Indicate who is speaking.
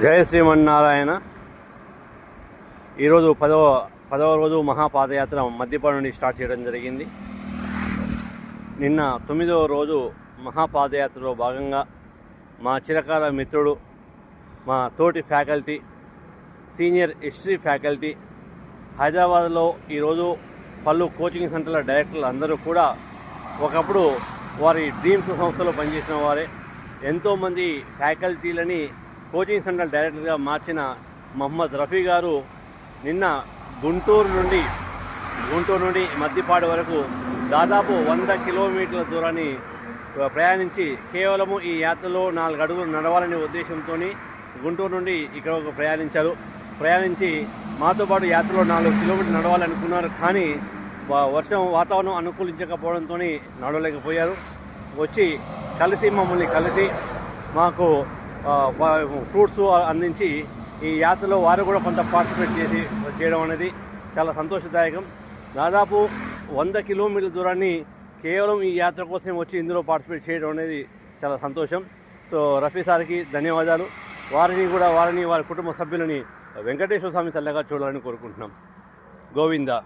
Speaker 1: జయ శ్రీమన్నారాయణ. ఈరోజు పదవ పదవ రోజు మహాపాదయాత్ర మధ్యపాడు నుండి స్టార్ట్ చేయడం జరిగింది. నిన్న తొమ్మిదవ రోజు మహాపాదయాత్రలో భాగంగా మా చిరకాల మిత్రుడు మా తోటి ఫ్యాకల్టీ సీనియర్ హిస్టరీ ఫ్యాకల్టీ హైదరాబాద్లో ఈరోజు పలు కోచింగ్ సెంటర్ల డైరెక్టర్లు అందరూ కూడా ఒకప్పుడు వారి డ్రీమ్స్ సంస్థలో పనిచేసిన వారే. ఎంతోమంది ఫ్యాకల్టీలని కోచింగ్ సెంటర్ డైరెక్టర్గా మార్చిన మహమ్మద్ రఫీ గారు నిన్న గుంటూరు నుండి గుంటూరు నుండి మద్దిపాడు వరకు దాదాపు వంద కిలోమీటర్ల దూరాన్ని ప్రయాణించి కేవలము ఈ యాత్రలో నాలుగు అడుగులు నడవాలనే ఉద్దేశంతో గుంటూరు నుండి ఇక్కడ ప్రయాణించారు. ప్రయాణించి మాతో పాటు యాత్రలో నాలుగు కిలోమీటర్లు నడవాలనుకున్నారు కానీ వర్షం వాతావరణం అనుకూలించకపోవడంతో నడవలేకపోయారు. వచ్చి కలిసి మమ్మల్ని కలిసి మాకు ఫ్రూట్స్ అందించి ఈ యాత్రలో వారు కూడా కొంత పార్టిసిపేట్ చేసి చేయడం అనేది చాలా సంతోషదాయకం. దాదాపు వంద కిలోమీటర్ల దూరాన్ని కేవలం ఈ యాత్ర కోసం వచ్చి ఇందులో పార్టిసిపేట్ చేయడం అనేది చాలా సంతోషం. సో రఫీ సార్కి ధన్యవాదాలు. వారిని కూడా వారిని వారి కుటుంబ సభ్యులని వెంకటేశ్వర స్వామి తల్లగా చూడాలని కోరుకుంటున్నాం. గోవిందా.